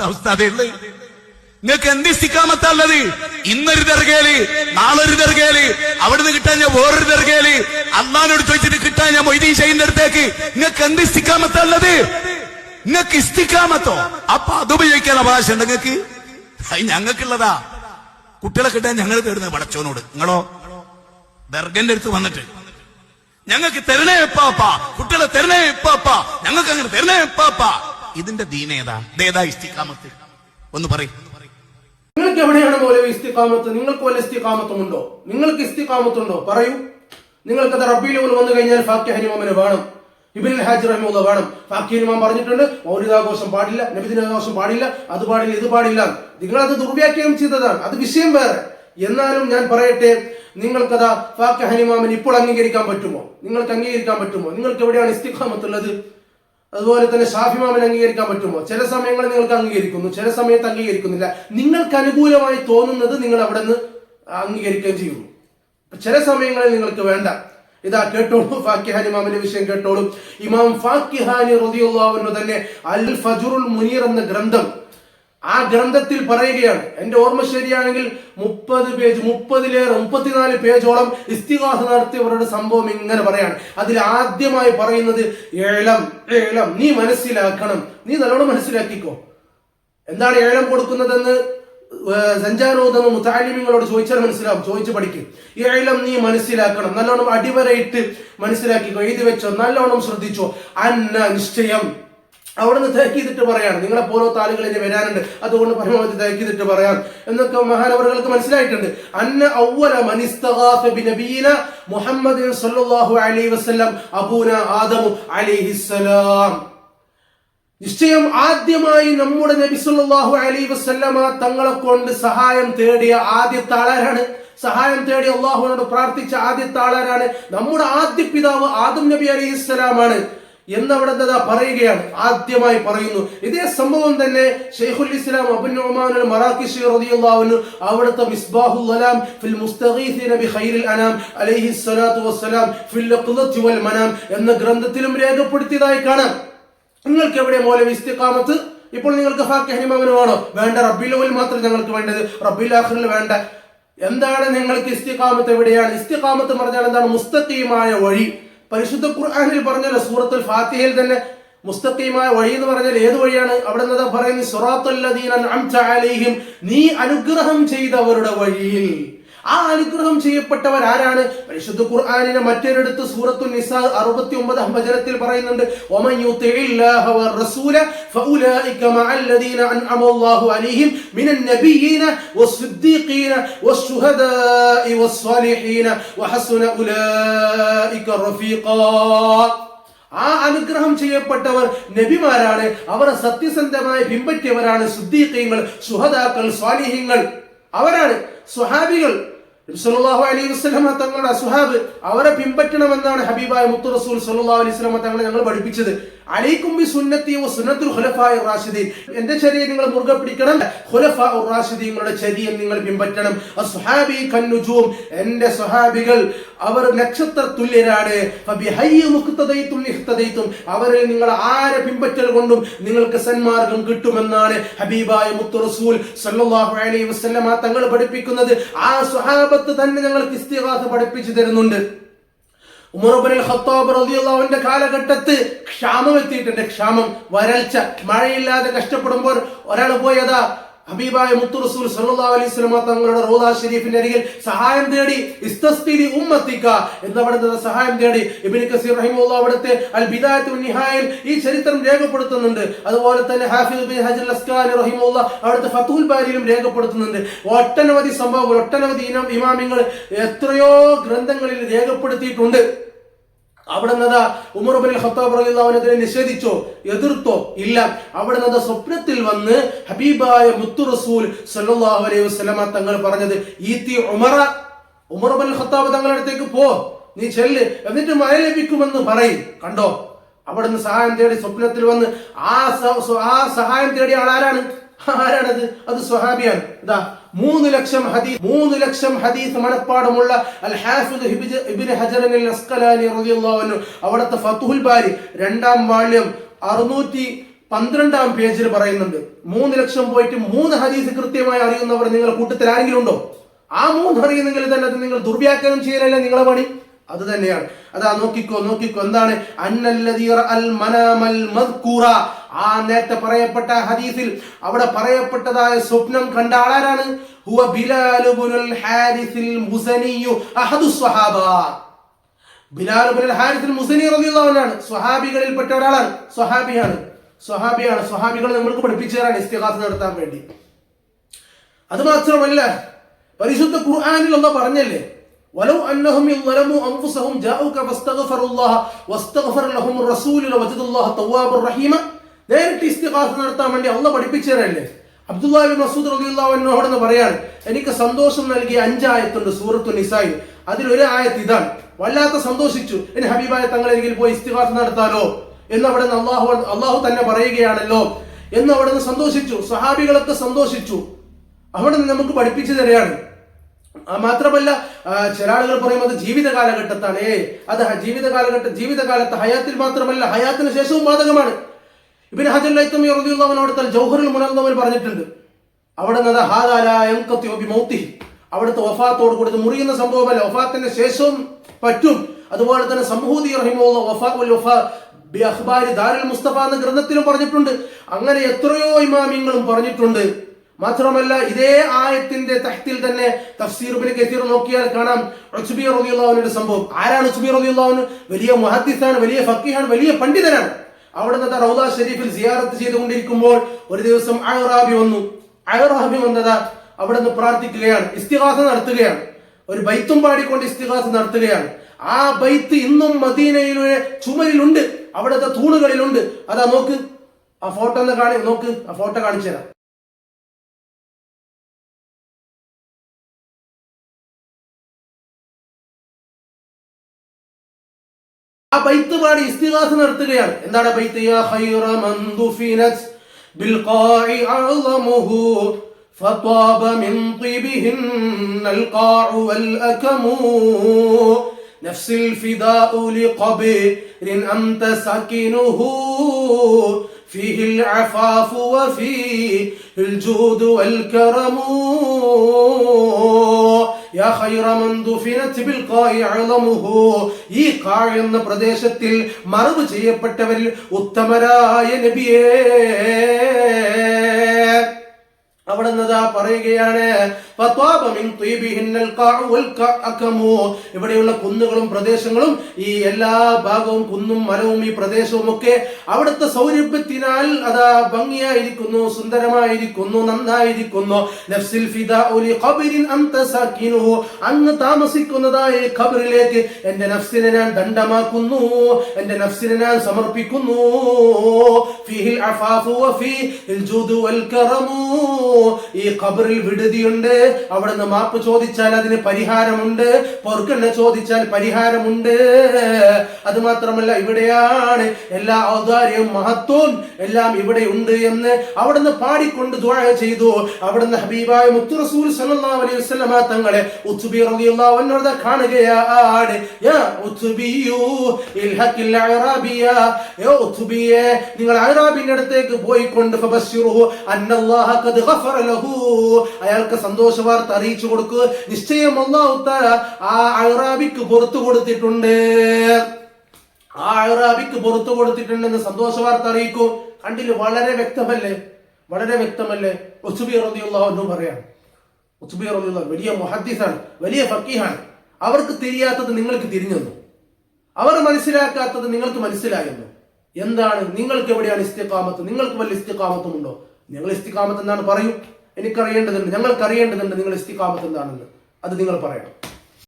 അവസ്ഥ ഉള്ളത് നിങ്ങൾക്ക് എന്ത് ഇസ്തിക്കാമത്തുള്ളത് ഇന്നൊരു ദർഗയിൽ നാളൊരു ദർഗയിൽ അവിടുന്ന് കിട്ടാൻ ഞാൻ വേറൊരു ദർഗയിൽ അള്ളഹാനോട് ചോദിച്ചിട്ട് കിട്ടാൻ ഞാൻ മൊയ്തീൻ ഷെയ്ന്റെ അടുത്തേക്ക് നിങ്ങൾക്ക് എന്ത് ഇസ്തിക്കാമത്തുള്ളത് നിങ്ങൾക്ക് ഇസ്തിക്കാമത്തോ അപ്പൊ അത് ഉപയോഗിക്കാൻ അവകാശം ഉണ്ട് നിങ്ങൾക്ക്? അത് ഞങ്ങൾക്കുള്ളതാ. കുട്ടികളെ കിട്ടാൻ ഞങ്ങൾ തരുന്നത് പടച്ചോനോട് നിങ്ങളോ? ദർഗന്റെ അടുത്ത് വന്നിട്ട്. ഞങ്ങൾക്ക് തരണേ എപ്പാപ്പാ കുട്ടികളെ തരണേ എപ്പാപ്പാ ഞങ്ങൾക്ക് അങ്ങനെ തരണേ എപ്പാപ്പ ഇതിന്റെ ദീനേതാ ഏതാ? ഇസ്തിക്കാമത്ത് ഒന്ന് പറയും. നിങ്ങൾക്ക് എവിടെയാണ് മൗലവി ഇസ്തിക്കാമത്ത് നിങ്ങൾക്ക് വല്ല ഇസ്തിക്കാമത്തുമുണ്ടോ നിങ്ങൾക്ക് ഇസ്തിക്കാമത്തുണ്ടോ പറയൂ. നിങ്ങൾക്കത് ലോൺ വന്നു കഴിഞ്ഞാൽ ഫാക്കി ഹരിമോമന് വേണം. ഇബിൻ ഹാജി റഹിമുള്ള വേണം. ഫാക്കി ഹരിമാൻ പറഞ്ഞിട്ടുണ്ട് മൗലികാഘോഷം പാടില്ല നബിദിനാഘോഷം പാടില്ല അത് പാടില്ല ഇത് പാടില്ല. നിങ്ങളത് ദുർവ്യാഖ്യാനം ചെയ്തതാണ്. അത് വിഷയം വേറെ. എന്നാലും ഞാൻ പറയട്ടെ നിങ്ങൾക്കതാ ഫാക്കി ഹനിമാമൻ ഇപ്പോൾ അംഗീകരിക്കാൻ പറ്റുമോ? നിങ്ങൾക്ക് അംഗീകരിക്കാൻ പറ്റുമോ? നിങ്ങൾക്ക് എവിടെയാണ് ഇസ്തിഖാമത്തുള്ളത്? അതുപോലെ തന്നെ ഷാഫിമാമൻ അംഗീകരിക്കാൻ പറ്റുമോ? ചില സമയങ്ങളിൽ നിങ്ങൾക്ക് അംഗീകരിക്കുന്നു ചില സമയത്ത് അംഗീകരിക്കുന്നില്ല. നിങ്ങൾക്ക് അനുകൂലമായി തോന്നുന്നത് നിങ്ങൾ അവിടെ നിന്ന് അംഗീകരിക്കുകയും ചെയ്യുന്നു. ചില സമയങ്ങളിൽ നിങ്ങൾക്ക് വേണ്ട. ഇതാ കേട്ടോളൂ ഫാക്കിഹാനി ഇമാമിന്റെ വിഷയം കേട്ടോളൂ. ഇമാം ഫാക്കിഹാനി റളിയല്ലാഹു തന്നെ അൽ ഫജുറുൽ മുനീർ എന്ന ഗ്രന്ഥം ആ ഗ്രന്ഥത്തിൽ പറയുകയാണ്. എന്റെ ഓർമ്മ ശരിയാണെങ്കിൽ മുപ്പത് പേജ് മുപ്പതിലേറെ മുപ്പത്തിനാല് പേജോളം ഇസ്തിഹാസ നടത്തിയവരുടെ സംഭവം ഇങ്ങനെ പറയാണ്. അതിൽ ആദ്യമായി പറയുന്നത് ഏലം ഏലം നീ മനസ്സിലാക്കണം. നീ നല്ലോണം മനസ്സിലാക്കിക്കോ. എന്താണ് ഏലം കൊടുക്കുന്നതെന്ന് സഞ്ചാരോധമ മുത്താലിമ്യങ്ങളോട് ചോദിച്ചാൽ മനസ്സിലാവും. ചോദിച്ചു പഠിക്കും. ഏലം നീ മനസ്സിലാക്കണം. നല്ലോണം അടിവരയിട്ട് മനസ്സിലാക്കിക്കോ. എഴുതി വെച്ചോ. നല്ലോണം ശ്രദ്ധിച്ചോ. അന്ന നിശ്ചയം. അവിടുന്ന് തേക്കിതിട്ട് പറയാണ് നിങ്ങളെ പോലത്തെ ആളുകൾ ഇനി വരാനുണ്ട്. അതുകൊണ്ട് പരമാവധി തേക്കിതിട്ട് പറയാം. എന്നൊക്കെ മഹാനവറുകൾക്ക് മനസ്സിലായിട്ടുണ്ട്. സല്ലല്ലാഹു അലൈഹി വസല്ലം ആദമു അലൈഹിസ്സലാം നിശ്ചയം ആദ്യമായി നമ്മുടെ നബി സല്ലല്ലാഹു അലൈഹി വസല്ലമ തങ്ങളെ കൊണ്ട് സഹായം തേടിയ ആദ്യത്തെ ആളാരാണ്? സഹായം തേടി അള്ളാഹുവിനോട് പ്രാർത്ഥിച്ച ആദ്യത്തെ ആളാരാണ്? നമ്മുടെ ആദ്യ പിതാവ് ആദം നബി അലൈഹിസ്സലാമാണ് എന്നവിടെ പറയുകയാണ്. ആദ്യമായി പറയുന്നു. ഇതേ സംഭവം തന്നെ ഷെയ്ഖുൽ ഇസ്ലാം അബുൻ ഉമാനുൽ മറാക്കിഷി റളിയല്ലാഹു അവിടുത്തെ മിസ്ബാഹുൽ അലാം ഫിൽ മുസ്തഖീഫി ബി ഖൈറിൽ അനാം അലൈഹി സ്വലാത്തു വസ്സലാം ഫിൽ ഖുദത്തി വൽ മനാം എന്ന ഗ്രന്ഥത്തിലും രേഖപ്പെടുത്തിയതായി കാണാം. നിങ്ങൾക്ക് എവിടെ മോലെ ഇസ്തിഖാമത്ത്? ഇപ്പോൾ നിങ്ങൾക്ക് ഫാക്കി ഹനിമാവിന് വേണോ? വേണ്ട റബ്ബിൽ മാത്രം ഞങ്ങൾക്ക് വേണ്ടത്. റബ്ബിൽ ആഖിറിൽ വേണ്ട. എന്താണ് നിങ്ങൾക്ക് ഇസ്തിഖാമത്ത് എവിടെയാണ്? ഇസ്തിഖാമത്ത് പറഞ്ഞാൽ എന്താണ്? മുസ്തഖീമായ വഴി. പരിശുദ്ധ ഖുർആനിൽ പറഞ്ഞല്ലോ സൂറത്തുൽ ഫാത്തിഹയിൽ തന്നെ മുസ്തഖീമായ വഴി എന്ന് പറഞ്ഞാൽ ഏത് വഴിയാണ്? അവിടെ നിന്ന് പറയുന്നത് നീ അനുഗ്രഹം ചെയ്തവരുടെ വഴിയിൽ. ആ അനുഗ്രഹം ചെയ്യപ്പെട്ടവർ ആരാണ്? പരിശുദ്ധ ഖുർആാനിനെ മറ്റൊരിടത്ത് സൂറത്തു നിസാ അറുപത്തി ഒമ്പത് വചനത്തിൽ പറയുന്നുണ്ട് ആ അനുഗ്രഹം ചെയ്യപ്പെട്ടവർ നബിമാരാണ് അവർ സത്യസന്ധമായി പിൻപറ്റിയവരാണ് സുദ്ദീഖ്യങ്ങൾ സുഹദാക്കൾ സ്വാലിഹ്യങ്ങൾ അവരാണ് സുഹാബികൾ. നബി സല്ലല്ലാഹു അലൈഹി വസല്ലമ തങ്ങളുടെ സുഹാബ് അവരെ പിൻപറ്റണമെന്നാണ് ഹബീബായ മുത്തു റസൂൽ സല്ലല്ലാഹു അലൈഹി സ്വലമ തങ്ങളെ ഞങ്ങൾ പഠിപ്പിച്ചത്. അലൈക്കും ബി സുന്നത്തി സുന്നത്തുൽ ഖുലഫായ റാഷിദീൻ. എന്റെ ചരിയെ നിങ്ങൾ മുറുകെ പിടിക്കണം ഖുലഫാ റാഷിദീങ്ങളുടെ ചരിയെ നിങ്ങൾ പിൻപറ്റണം. അസ്ഹാബി കന്നുജൂം എന്റെ സ്വഹാബികൾ അവർ നക്ഷത്ര തുല്യരാണ്. അവരിൽ നിങ്ങൾ ആരെ പിൻപറ്റൽ കൊണ്ടും നിങ്ങൾക്ക് സന്മാർഗം കിട്ടുമെന്നാണ് ഹബീബായ മുത്തു റസൂൽ സല്ലല്ലാഹു അലൈഹി വസല്ലമ തങ്ങൾ പഠിപ്പിക്കുന്നത്. ആ സ്വഹാബത്ത് തന്നെ ഞങ്ങൾക്ക് ഇസ്തിഗാസ പഠിപ്പിച്ചു തരുന്നുണ്ട്. ഉമർബിൻ ഖത്താബ് റളിയല്ലാഹുവിന്റെ കാലഘട്ടത്ത് ക്ഷാമം എത്തിയിട്ടുണ്ട്. ക്ഷാമം വരൾച്ച മഴയില്ലാതെ കഷ്ടപ്പെടുമ്പോൾ ഒരാൾ പോയതാ ഹബീബായ മുത്തു റസൂൽ സല്ലല്ലാഹു അലൈഹി വസല്ലമ തങ്ങളുടെ റോദാ ഷരീഫിന്റെ അരികിൽ സഹായം തേടി ഇസ്തസ്തിരി ഉമ്മത്തിക എന്ന് അവിടുത്തെ സഹായം തേടി ഇബ്നു കസീർ റഹിമഹുല്ലാഹ് അവിടുത്തെ അൽ ബിദായത്തു നിഹായിൽ ഈ ചരിത്രം രേഖപ്പെടുത്തുന്നുണ്ട്. അതുപോലെ തന്നെ ഹാഫിദ് ബിൻ ഹജർ അസ്കാലി റഹിമഹുല്ലാഹ് അവിടുത്തെ ഫത്തുൽ ബാരിയിലും രേഖപ്പെടുത്തുന്നുണ്ട്. ഒട്ടനവധി സംഭവങ്ങൾ ഒട്ടനവധി ഇനം ഇമാമിങ്ങൾ എത്രയോ ഗ്രന്ഥങ്ങളിൽ രേഖപ്പെടുത്തിയിട്ടുണ്ട്. അവിടെ നിന്ന് ഉമർബിൻ ഖത്താബ് റളിയല്ലാഹുവിനെ നിഷേധിച്ചോ? എതിർത്തോ? ഇല്ല. അവിടെ നിന്ന് സ്വപ്നത്തിൽ വന്ന് ഹബീബായ മുത്തു റസൂൽ സല്ലല്ലാഹു അലൈഹി വസല്ലമ തങ്ങൾ പറഞ്ഞത് ഈത്തി ഉമറ ഉമർ ബിൻ ഖത്താബ് തങ്ങളുടെ അടുത്തേക്ക് പോ. നീ ചെല്ല്. എന്നിട്ട് മഴ ലഭിക്കുമെന്ന് പറയും. കണ്ടോ? അവിടുന്ന് സഹായം തേടി സ്വപ്നത്തിൽ വന്ന് ആ ആ സഹായം തേടിയ ആൾ ആരാണ് ആരാണത്? അത് സ്വഹാബിയാണ്. ഇതാ. മൂന്ന് ലക്ഷം ഹദീസ് മൂന്ന് ലക്ഷം ഹദീസ് മനപ്പാടമുള്ള അൽ ഹാഫിദ് ഇബ്നു ഹജറൻ അസ്കലാനി റളിയല്ലാഹു അവിടുത്തെ ഫത്തുഹുൽ ബാരി രണ്ടാം വാള്യം അറുന്നൂറ്റി പന്ത്രണ്ടാം പേജിൽ പറയുന്നുണ്ട്. മൂന്ന് ലക്ഷം പോയിട്ട് മൂന്ന് ഹദീസ് കൃത്യമായി അറിയുന്നവർ നിങ്ങളുടെ കൂട്ടത്തിൽ ആരെങ്കിലും ഉണ്ടോ? ആ മൂന്ന് അറിയുന്നെങ്കിൽ തന്നെ അത് നിങ്ങൾ ദുർവ്യാഖ്യാനം ചെയ്യലല്ലേ നിങ്ങളെ പണി? അത് തന്നെയാണ്. അതാ നോക്കിക്കോ നോക്കിക്കോ എന്താണ്? അന്നല്ലദീ അൽ മനാമൽ മദ്കൂറ ആ നേരത്തെ പറയപ്പെട്ട ഹദീസിൽ അവിടെ പറയപ്പെട്ടതായ സ്വപ്നം കണ്ട ആളാരാണ് ഹുവ ബിലാൽ ഇബ്നുൽ ഹാരിസിൽ മുസനിയു അഹദു സ്വഹാബ ബിലാൽ ഇബ്നുൽ ഹാരിസിൽ മുസനി റളിയല്ലാഹു അൻഹു ആണ് സ്വഹാബികളിൽപ്പെട്ട ഒരാളാണ് സ്വഹാബിയാണ് സ്വഹാബിയാണ് സ്വഹാബികൾ നമ്മൾക്ക് പഠിപ്പിച്ചു തരാണ് ഇസ്തിഹാസ നടത്താൻ വേണ്ടി അത് മാത്രമല്ല പരിശുദ്ധ ഖുർആനിൽ ഒന്ന് പറഞ്ഞല്ലേ ولو انهم ظلموا انفسهم جاءوك فاستغفروا الله واستغفر لهم الرسول لوجدوا الله توابا رحيما നേരിട്ട് ഇസ്തിഹാസ നടത്താൻ വേണ്ടി അള്ള പഠിപ്പിച്ചു തരല്ലേ അബ്ദുല്ലാഹി മസൂദ് റളിയല്ലാഹു പറയാൻ എനിക്ക് സന്തോഷം നൽകിയ അഞ്ചായത്തുണ്ട് സൂറത്തു നിസായി അതിൽ ഒരു ആയത്ത് ഇതാണ് വല്ലാത്ത സന്തോഷിച്ചു. എന്നെ ഹബീബായ തങ്ങൾ എനിക്ക് പോയി ഇസ്തിഹാസ നടത്താലോ? എന്ന് അവിടെ നിന്ന് അള്ളാഹു അള്ളാഹു തന്നെ പറയുകയാണല്ലോ. എന്ന് അവിടെ നിന്ന് സന്തോഷിച്ചു. സഹാബികളൊക്കെ സന്തോഷിച്ചു. അവിടെ നിന്ന് നമുക്ക് പഠിപ്പിച്ചു തരികയാണ്. മാത്രമല്ല ചില ആളുകൾ പറയും അത് ജീവിത കാലഘട്ടത്താണ്. ഏ അത് ജീവിത കാലഘട്ട ജീവിതകാലത്ത് ഹയാത്തിൽ മാത്രമല്ല ഹയാത്തിന് ശേഷവും ബാധകമാണ്. ഇബിന് ഹജല്ലവനോടത്താൽ ജൗഹറുൽ മുനന്തവൻ പറഞ്ഞിട്ടുണ്ട്. അവിടെ നിന്ന് ഹാദാല എംകത്തി ഒബി മൗത്തി അവിടുത്തെ വഫാത്തോട് കൂടി മുറിയുന്ന സംഭവമല്ല വഫാത്തിന്റെ ശേഷവും പറ്റും. അതുപോലെ തന്നെ സമൂഹി റഹിമുള്ള വഫാ മുസ്തഫ എന്ന ഗ്രന്ഥത്തിലും പറഞ്ഞിട്ടുണ്ട്. അങ്ങനെ എത്രയോ ഇമാമിങ്ങളും പറഞ്ഞിട്ടുണ്ട്. മാത്രമല്ല ഇതേ ആയത്തിന്റെ തഹത്തിൽ തന്നെ തഫ്സീർ കസീർ നോക്കിയാൽ കാണാം. ഉസ്ബി റബിയുള്ള സംഭവം. ആരാണ് ഉസ്ബി റളിയല്ലാഹു വലിയ മുഹദ്ദിസാണ് വലിയ ഫക്കീഹാണ് വലിയ പണ്ഡിതനാണ്. അവിടെ നിന്ന് റൗദ ഷെരീഫിൽ സിയാറത്ത് ചെയ്തുകൊണ്ടിരിക്കുമ്പോൾ ഒരു ദിവസം അഹ്റാബി വന്നു. അഹ്റാബി വന്നത് അവിടെ നിന്ന് പ്രാർത്ഥിക്കുകയാണ് ഇസ്തിഹാസ നടത്തുകയാണ്. ഒരു ബൈത്തും പാടിക്കൊണ്ട് ഇസ്തിഹാസ നടത്തുകയാണ്. ആ ബൈത്ത് ഇന്നും മദീനയിലെ ചുമരിലുണ്ട് അവിടുത്തെ തൂണുകളിലുണ്ട്. അതാ നോക്ക് ആ ഫോട്ടോ ഒന്ന് കാണി നോക്ക് ആ ഫോട്ടോ കാണിച്ചു തരാം ആ ബൈത്ത് പാടി ഇസ്തിഹാസ നടത്തുകയാണ് എന്താണ് ബൈത്ത് യാ ഖൈറ മൻ ദുഫിനത് بالقاع أعظمه فطاب من طيبهن القاع والأكم نفس الفداء لقبر أنت ساكنه فيه العفاف وفيه الجود والكرم ഈ കാ എന്ന പ്രദേശത്തിൽ മറവ് ചെയ്യപ്പെട്ടവരിൽ ഉത്തമരായ നബിയേ. അവിടെ നിന്നതാ പറയുകയാണ് ഇവിടെയുള്ള കുന്നുകളും പ്രദേശങ്ങളും ഈ എല്ലാ ഭാഗവും കുന്നും മരവും ഈ പ്രദേശവും ഒക്കെ അവിടുത്തെ സൗരഭ്യത്തിനാൽ അതാ ഭംഗിയായിരിക്കുന്നു സുന്ദരമായിരിക്കുന്നു നന്നായിരിക്കുന്നു. അങ്ങ് താമസിക്കുന്നതായ ഖബറിലേക്ക് എന്റെ നഫ്സിനെ ഞാൻ ദണ്ഡമാക്കുന്നു എന്റെ നഫ്സിനെ ഞാൻ സമർപ്പിക്കുന്നു. ഈ ഖബറിൽ വിടുതിയുണ്ട്. അവിടുന്ന് മാപ്പ് ചോദിച്ചാൽ അതിന് പരിഹാരമുണ്ട്. പൊറുക്കെണ്ണ ചോദിച്ചാൽ പരിഹാരമുണ്ട്. അത് മാത്രമല്ല ഇവിടെയാണ് എല്ലാ ഔദാര്യവും മഹത്വവും എല്ലാം ഇവിടെ ഉണ്ട് എന്ന് അവിടുന്ന് പാടിക്കൊണ്ട് ദുആ ചെയ്തു. അവിടുന്ന് ഹബീബായ മുത്തു റസൂൽ സല്ലല്ലാഹു അലൈഹി വസല്ലമ തങ്ങളെ ഉത്ബി റളിയല്ലാഹു അൻഹു കാണുകയാണ്. യാ ഉത്ബിയു ഇൽഹഖിൽ അറാബിയ യാ ഉത്ബിയെ നിങ്ങൾ അറാബിന്റെ അടുത്തേക്ക് പോയിക്കൊണ്ട് ഫബശ്ശിറുഹു അന്നല്ലാഹ ഖദ് അയാൾക്ക് സന്തോഷ വാർത്ത അറിയിച്ചു കൊടുക്കുക നിശ്ചയം തആല ആ അറാബിക്ക് പുറത്തു കൊടുത്തിട്ടുണ്ട്. ആ അറാബിക്ക് പുറത്തു കൊടുത്തിട്ടുണ്ടെന്ന് സന്തോഷ വാർത്ത അറിയിക്കൂ. കണ്ടില്ല? വളരെ വ്യക്തമല്ലേ? വളരെ വ്യക്തമല്ലേ? ഒസുബി റളിയല്ലാഹു അൻഹു പറയാം ഉസുബി റളിയല്ലാഹു വലിയ മുഹദ്ദിസാണ് വലിയ ഫക്കീഹാണ് അവർക്ക് തിരിയാത്തത് നിങ്ങൾക്ക് തിരിഞ്ഞെന്നു അവർ മനസ്സിലാക്കാത്തത് നിങ്ങൾക്ക് മനസ്സിലായെന്നു എന്താണ്? നിങ്ങൾക്ക് എവിടെയാണ് ഇസ്തിഖാമത്ത്? നിങ്ങൾക്ക് വല്ല ഇസ്തിഖാമത്തും ഉണ്ടോ നിങ്ങൾ ഇസ്തിഖാമത്ത് എന്താണ് പറയും? എനിക്കറിയേണ്ടതുണ്ട്. ഞങ്ങൾക്ക് അറിയേണ്ടതുണ്ട് നിങ്ങൾ ഇസ്തിഖാമത്ത് എന്താണെന്ന്. അത് നിങ്ങൾ പറയണം.